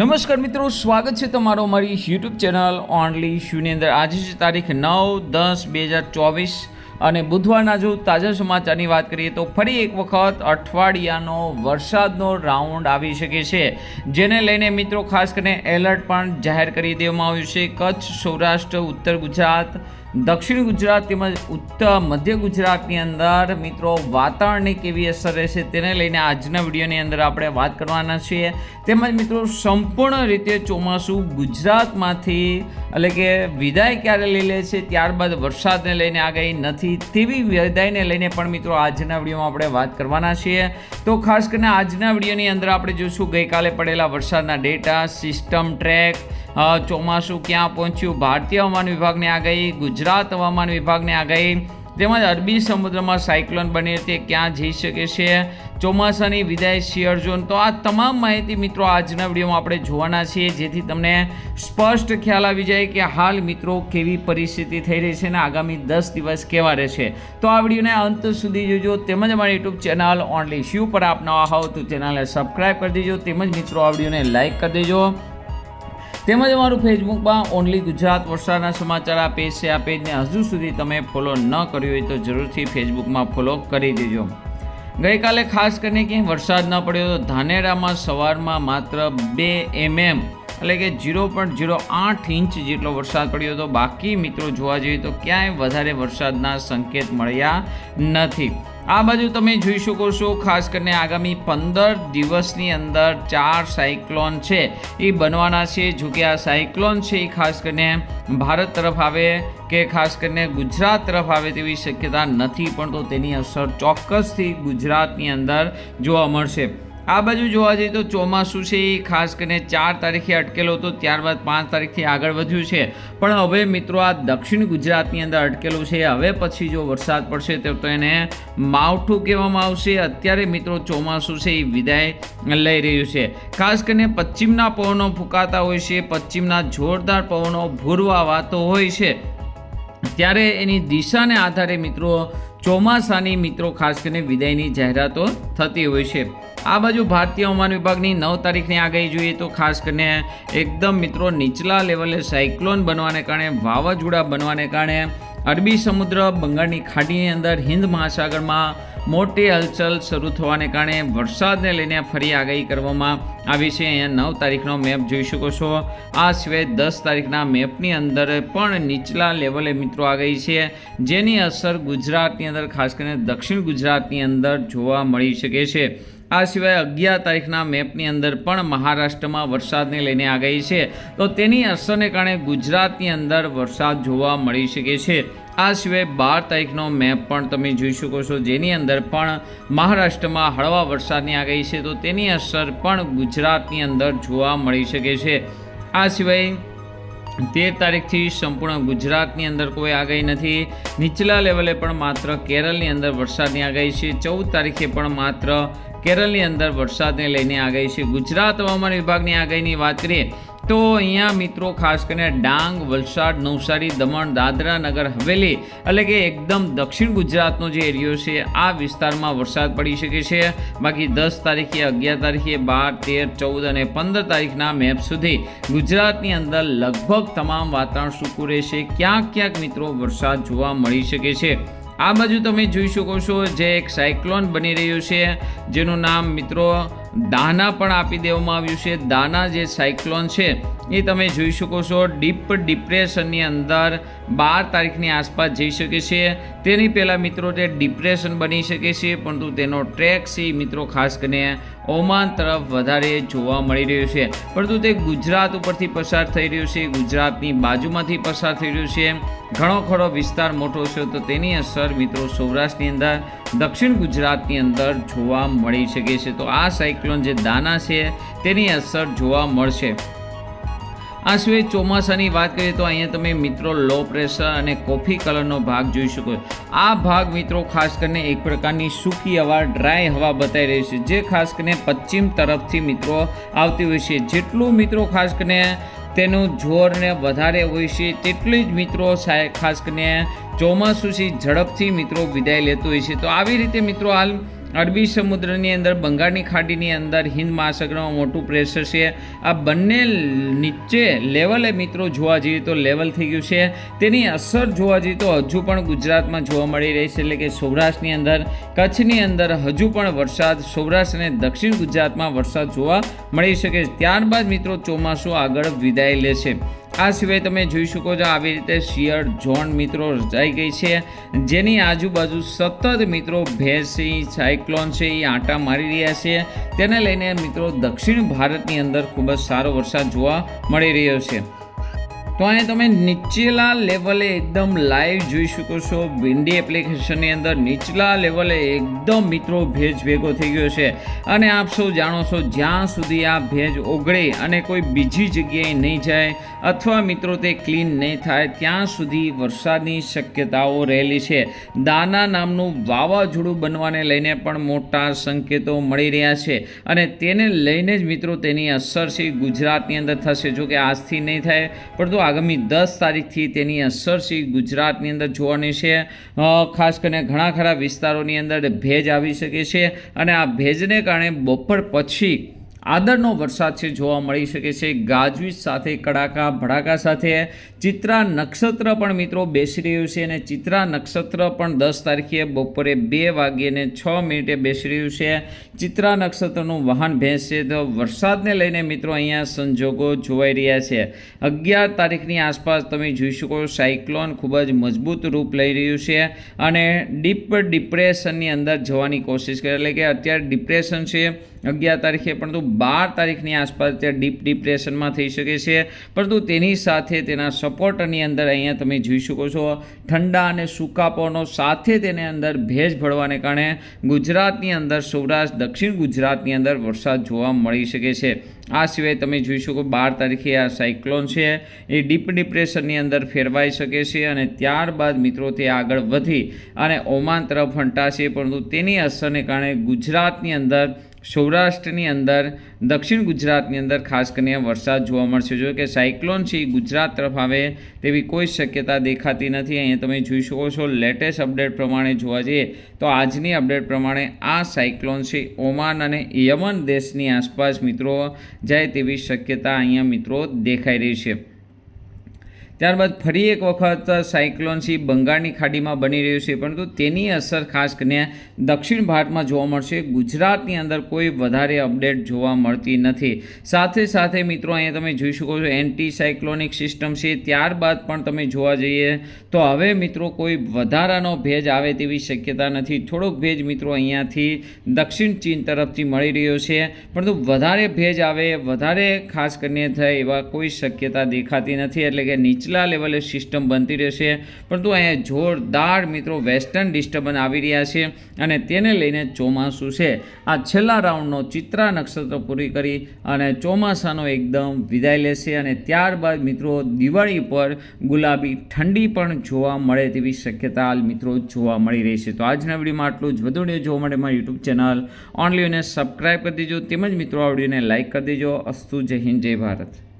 નમસ્કાર મિત્રો, સ્વાગત છે તમારો મારી યુટ્યુબ ચેનલ ઓનલી શૂની અંદર. આજે છે તારીખ નવ દસ બે હજાર ચોવીસ અને બુધવારના જો તાજા સમાચારની વાત કરીએ તો ફરી એક વખત અઠવાડિયાનો વરસાદનો રાઉન્ડ આવી શકે છે, જેને લઈને મિત્રો ખાસ કરીને એલર્ટ પણ જાહેર કરી દેવામાં આવ્યું છે. કચ્છ, સૌરાષ્ટ્ર, ઉત્તર ગુજરાત દક્ષિણ ગુજરાત તેમજ ઉત્તર મધ્ય ગુજરાતની અંદર મિત્રો વાતાવરણની કેવી અસર રહેશે તેને લઈને આજના વિડીયોની અંદર આપણે વાત કરવાના છીએ. તેમજ મિત્રો સંપૂર્ણ રીતે ચોમાસું ગુજરાતમાંથી એટલે કે વિદાય ક્યારે લઈ લે છે ત્યારબાદ વરસાદને લઈને આગાહી નથી તેવી વિદાયને લઈને પણ મિત્રો આજના વિડીયોમાં આપણે વાત કરવાના છીએ. તો ખાસ કરીને આજના વિડીયોની અંદર આપણે જોઈશું ગઈકાલે પડેલા વરસાદના ડેટા, સિસ્ટમ ટ્રેક ચોમાસું ક્યાં પહોંચ્યું? ભારતીય હવામાન વિભાગની આગાહી ગુજરાત હવામાન વિભાગની આગાહી તેમજ અરબી સમુદ્રમાં સાયક્લોન બની તે ક્યાં જઈ શકે છે? ચોમાસાની વિદાય શિયર ઝોન. તો આ તમામ માહિતી મિત્રો આજના વિડીયોમાં આપણે જોવાના છીએ. જેથી તમને સ્પષ્ટ ખ્યાલ આવી જાય કે હાલ મિત્રો કેવી પરિસ્થિતિ થઈ રહી છે અને આગામી દસ દિવસ કેવા રહેશે. તો આ વિડીયોને અંત સુધી જોજો. તેમજ અમારી યુટ્યુબ ચેનલ ઓનલી શ્યુ પર આપ નવા હોવ તો ચેનલને સબસ્ક્રાઈબ કરી દેજો. તેમજ મિત્રો આ વિડીયોને લાઇક કરી દેજો. તેમજ અમારું ફેસબુકમાં ઓનલી ગુજરાત વરસાદના સમાચાર આ પેજ છે. આ પેજને હજુ સુધી તમે ફોલો ન કર્યું હોય તો જરૂરથી ફેસબુકમાં ફોલો કરી દેજો. ગઈકાલે ખાસ કરીને ક્યાંય વરસાદ ન પડ્યો તો ધાનેરામાં સવારમાં માત્ર બે એમએમ એટલે કે ઝીરો પોઈન્ટ ઝીરો આઠ ઇંચ જેટલો વરસાદ પડ્યો હતો. બાકી મિત્રો જોવા જઈએ તો ક્યાંય વધારે વરસાદના સંકેત મળ્યા નથી. આ બાજુ તમે જોઈ શકો છો, ખાસ કરીને આગામી પંદર દિવસની અંદર ચાર સાયક્લોન છે એ બનવાના છે. જો કે આ સાયક્લોન છે એ ખાસ કરીને ભારત તરફ આવે કે ખાસ કરીને ગુજરાત તરફ આવે તેવી શક્યતા નથી, પણ તો તેની અસર ચોક્કસથી ગુજરાતની અંદર જોવા મળશે. આ બાજુ જોવા જઈએ તો ચોમાસું છે એ ખાસ કરીને ચાર તારીખે અટકેલો હતો, ત્યારબાદ પાંચ તારીખથી આગળ વધ્યું છે. પણ હવે મિત્રો, આ દક્ષિણ ગુજરાતની અંદર અટકેલું છે. હવે પછી જો વરસાદ પડશે તો એને માવઠું કહેવામાં આવશે. અત્યારે મિત્રો ચોમાસું છે એ વિદાય લઈ રહ્યું છે. ખાસ કરીને પશ્ચિમના પવનો ફૂંકાતા હોય છે, પશ્ચિમના જોરદાર પવનો ભૂરવા વાતો હોય છે. ત્યારે એની દિશાને આધારે મિત્રો ચોમાસાની મિત્રો, ખાસ કરીને વિદાયની જાહેરાતો થતી હોય છે. આ બાજુ ભારતીય હવામાન વિભાગની નવ તારીખની આગાહી જોઈએ તો ખાસ કરીને એકદમ મિત્રો, નીચલા લેવલે સાયક્લોન બનવાને કારણે, વાવાઝોડા બનવાને કારણે, અરબી સમુદ્ર, બંગાળની ખાડીની અંદર હિન્દ મહાસાગરમાં મોટી હલચલ શરૂ થવાને કારણે વરસાદને લઈને ફરી આગાહી કરવામાં આવી છે. અહીંયા નવ તારીખનો મેપ જોઈ શકો છો. આ સિવાય દસ તારીખના મેપની અંદર પણ નીચલા લેવલે મિત્રો આગાહી છે. જેની અસર ગુજરાતની અંદર, ખાસ કરીને દક્ષિણ ગુજરાતની અંદર જોવા મળી શકે છે. આ સિવાય અગિયાર તારીખના મેપની અંદર પણ મહારાષ્ટ્રમાં વરસાદને લઈને આગાહી છે. તો તેની અસરને કારણે ગુજરાતની અંદર વરસાદ જોવા મળી શકે છે. આ સિવાય બાર તારીખનો મેપ પણ તમે જોઈ શકો છો. જેની અંદર પણ મહારાષ્ટ્રમાં હળવા વરસાદની આગાહી છે, તો તેની અસર પણ ગુજરાતની અંદર જોવા મળી શકે છે. આ સિવાય તેર તારીખથી સંપૂર્ણ ગુજરાતની અંદર કોઈ આગાહી નથી. નીચલા લેવલે પણ માત્ર કેરળની અંદર વરસાદની આગાહી છે. ચૌદ તારીખે પણ માત્ર કેરળની અંદર વરસાદને લઈને આગાહી છે. ગુજરાત હવામાન વિભાગની આગાહીની વાત કરીએ તો અહીંયા મિત્રો, ખાસ કરીને ડાંગ, વલસાડ, નવસારી, દમણ, દાદરા નગર, હવેલી, એટલે કે એકદમ દક્ષિણ ગુજરાતનો જે એરિયો છે, આ વિસ્તારમાં વરસાદ પડી શકે છે. બાકી દસ તારીખે, અગિયાર તારીખે, બાર, તેર, ચૌદ અને પંદર તારીખના મેપ સુધી ગુજરાતની અંદર લગભગ તમામ વાતાવરણ સૂકું રહેશે. ક્યાંક ક્યાંક મિત્રો વરસાદ જોવા મળી શકે છે. આ બાજુ તમે જોઈ શકો છો, જે એક સાયક્લોન બની રહ્યું છે, જેનું નામ મિત્રો દાના પણ આપી દેવામાં આવ્યું છે. દાના જે સાયક્લોન છે, એ તમે જોઈ શકો છો. ડીપ ડિપ્રેશનની અંદર બાર તારીખની આસપાસ જઈ શકે છે. તેની પહેલાં મિત્રો તે ડિપ્રેશન બની શકે છે, પરંતુ તેનો ટ્રેક છે મિત્રો ખાસ કરીને ઓમાન તરફ વધારે જોવા મળી રહ્યો છે. પરંતુ તે ગુજરાત ઉપરથી પસાર થઈ રહ્યો છે, ગુજરાતની બાજુમાંથી પસાર થઈ રહ્યો છે. ઘણો ખરો વિસ્તાર મોટો છે, તો તેની અસર મિત્રો સૌરાષ્ટ્રની અંદર, દક્ષિણ ગુજરાતની અંદર જોવા મળી શકે છે. તો આ સાયક્લોન જે દાના છે, તેની અસર જોવા મળશે. આ સિવાય ચોમાસાની વાત કરીએ તો અહીંયા તમે મિત્રો લો પ્રેશર અને કોફી કલરનો ભાગ જોઈ શકો. આ ભાગ મિત્રો ખાસ કરીને એક પ્રકારની સૂકી હવા, ડ્રાય હવા બતાવી રહી છે, જે ખાસ કરીને પશ્ચિમ તરફથી મિત્રો આવતી હોય છે જેટલું મિત્રો ખાસ કરીને તેનું જોરને વધારે હોય છે, તેટલી જ મિત્રો ખાસ કરીને ચોમાસું છે ઝડપથી મિત્રો વિદાય લેતું હોય છે તો આવી રીતે મિત્રો હાલ અરબી સમુદ્રની અંદર, બંગાળની ખાડીની અંદર, હિન્દ મહાસાગરમાં મોટું પ્રેશર છે. આ બંને નીચે લેવલે મિત્રો જોવા જઈએ તો લેવલ થઈ ગયું છે. તેની અસર જોવા જઈએ તો હજુ પણ ગુજરાતમાં જોવા મળી રહી છે. એટલે કે સૌરાષ્ટ્રની અંદર, કચ્છની અંદર હજુ પણ વરસાદ, સૌરાષ્ટ્ર અને દક્ષિણ ગુજરાતમાં વરસાદ જોવા મળી શકે. છે ત્યારબાદ મિત્રો ચોમાસું આગળ વિદાય લે છે આ સિવાય તમે જોઈ શકો છો આવી રીતે શિયર ઝોન મિત્રો રચાઈ ગઈ છે. જેની આજુબાજુ સતત મિત્રો ભેંસી સાયક્લોન છે એ આંટા મારી રહ્યા છે. તેને લઈને મિત્રો દક્ષિણ ભારતની અંદર ખૂબ જ સારો વરસાદ જોવા મળી રહ્યો છે. તો અહીં તમે નીચેલા લેવલે એકદમ લાઈવ જોઈ શકો છો. વિન્ડી એપ્લિકેશનની અંદર નીચલા લેવલે એકદમ મિત્રો ભેજ ભેગો થઈ ગયો છે. અને આપ સૌ જાણો છો, જ્યાં સુધી આ ભેજ ઓગળે અને કોઈ બીજી જગ્યાએ નહીં જાય અથવા મિત્રો તે ક્લીન નહીં થાય, ત્યાં સુધી વરસાદની શક્યતાઓ રહેલી છે. દાના નામનું વાવાઝોડું બનવાને લઈને પણ મોટા સંકેતો મળી રહ્યા છે. અને તેને લઈને જ મિત્રો તેની અસર છે. ગુજરાતની અંદર થશે જો કે આજથી નહીં થાય, પરંતુ આગામી દસ તારીખથી તેની અસર છે. ગુજરાતની અંદર જોવાની છે. ખાસ કરીને ઘણા ખરા વિસ્તારોની અંદર ભેજ આવી શકે છે અને આ ભેજને કારણે બપોર પછી આદરનો વરસાદ છે, જોવા મળી શકે છે. ગાજવીજ સાથે, કડાકા, ભડાકા સાથે. ચિત્રા નક્ષત્ર પણ મિત્રો બેસી રહ્યું છે અને ચિત્રા નક્ષત્ર પણ દસ તારીખે બપોરે બે વાગ્યે છ મિનિટે બેસી રહ્યું છે. ચિત્રા નક્ષત્રનું વાહન ભેંસ છે તો વરસાદને લઈને મિત્રો અહીંયા સંજોગો જોવાઈ રહ્યા છે. અગિયાર તારીખની આસપાસ તમે જોઈ શકો સાયક્લોન ખૂબ જ મજબૂત રૂપ લઈ રહ્યું છે અને ડીપ ડિપ્રેશનની અંદર જવાની કોશિશ કરે, એટલે કે અત્યારે ડિપ્રેશન છે, અગિયાર તારીખે પરંતુ બાર તારીખની આસપાસ તે ડીપ ડિપ્રેશનમાં થઈ શકે છે. પરંતુ તેની સાથે તેના સપોર્ટની અંદર અહીંયા તમે જોઈ શકો છો, ઠંડા અને સૂકાપોનો સાથે તેને અંદર ભેજ ભળવાને કારણે ગુજરાતની અંદર સૌરાષ્ટ્ર, દક્ષિણ ગુજરાતની અંદર વરસાદ જોવા મળી શકે છે. આ સિવાય તમે જોઈ શકો બાર તારીખે આ સાયક્લોન છે, એ ડીપ ડિપ્રેશનની અંદર ફેરવાઈ શકે છે અને ત્યારબાદ મિત્રો તે આગળ વધી અને ઓમાન તરફ ફંટાશે પરંતુ તેની અસરને કારણે ગુજરાતની અંદર સૌરાષ્ટ્રની અંદર, દક્ષિણ ગુજરાતની અંદર ખાસ કરીને વરસાદ જોવા મળશે. જો કે સાયક્લોન છે ગુજરાત તરફ આવે તેવી કોઈ શક્યતા દેખાતી નથી. અહીંયા તમે જોઈ શકો છો લેટેસ્ટ અપડેટ પ્રમાણે જોવા જઈએ તો આજની અપડેટ પ્રમાણે આ સાયક્લોન છે ઓમાન અને યમન દેશની આસપાસ મિત્રો જાય તેવી શક્યતા અહીંયા મિત્રો દેખાઈ રહી છે. ત્યારબાદ ફરી એક વખત સાયક્લોન સી બંગાળની ખાડીમાં બની રહ્યું છે, પરંતુ તેની અસર ખાસ કરીને દક્ષિણ ભારતમાં જોવા મળશે. ગુજરાતની અંદર કોઈ વધારે અપડેટ જોવા મળતી નથી. સાથે સાથે મિત્રો, અહીંયા તમે જોઈ શકો છો એન્ટી સાયક્લોનિક સિસ્ટમ છે. ત્યારબાદ પણ તમે જોવા જઈએ તો હવે મિત્રો કોઈ વધારાનો ભેજ આવે તેવી શક્યતા નથી. થોડોક ભેજ મિત્રો અહીંયાથી દક્ષિણ ચીન તરફથી મળી રહ્યો છે, પરંતુ વધારે ભેજ આવે, વધારે ખાસ કરીને થાય એવા કોઈ શક્યતા દેખાતી નથી. એટલે કે નીચલા લેવલે સિસ્ટમ બનતી રહેશે. પરંતુ અહીંયા જોરદાર મિત્રો વેસ્ટર્ન ડિસ્ટર્બન્સ આવી રહ્યા છે અને તેને લઈને ચોમાસું છે. આ છેલ્લા રાઉન્ડનો ચિત્રા નક્ષત્ર પૂરી કરી અને ચોમાસાનો એકદમ વિદાય લેશે અને ત્યારબાદ મિત્રો દિવાળી પર ગુલાબી ઠંડી પણ જોવા મળે તેવી શક્યતા હાલ મિત્રો જોવા મળી રહી છે. તો આજના વિડીયોમાં આટલું જ. વધુ જોવા માટે મારી યુટ્યુબ ચેનલ ઓનલી સબસ્ક્રાઈબ કરી દેજો. તેમજ મિત્રો આ વિડીયોને લાઇક કરી દેજો. અસ્તુ જય હિન્દ, જય ભારત.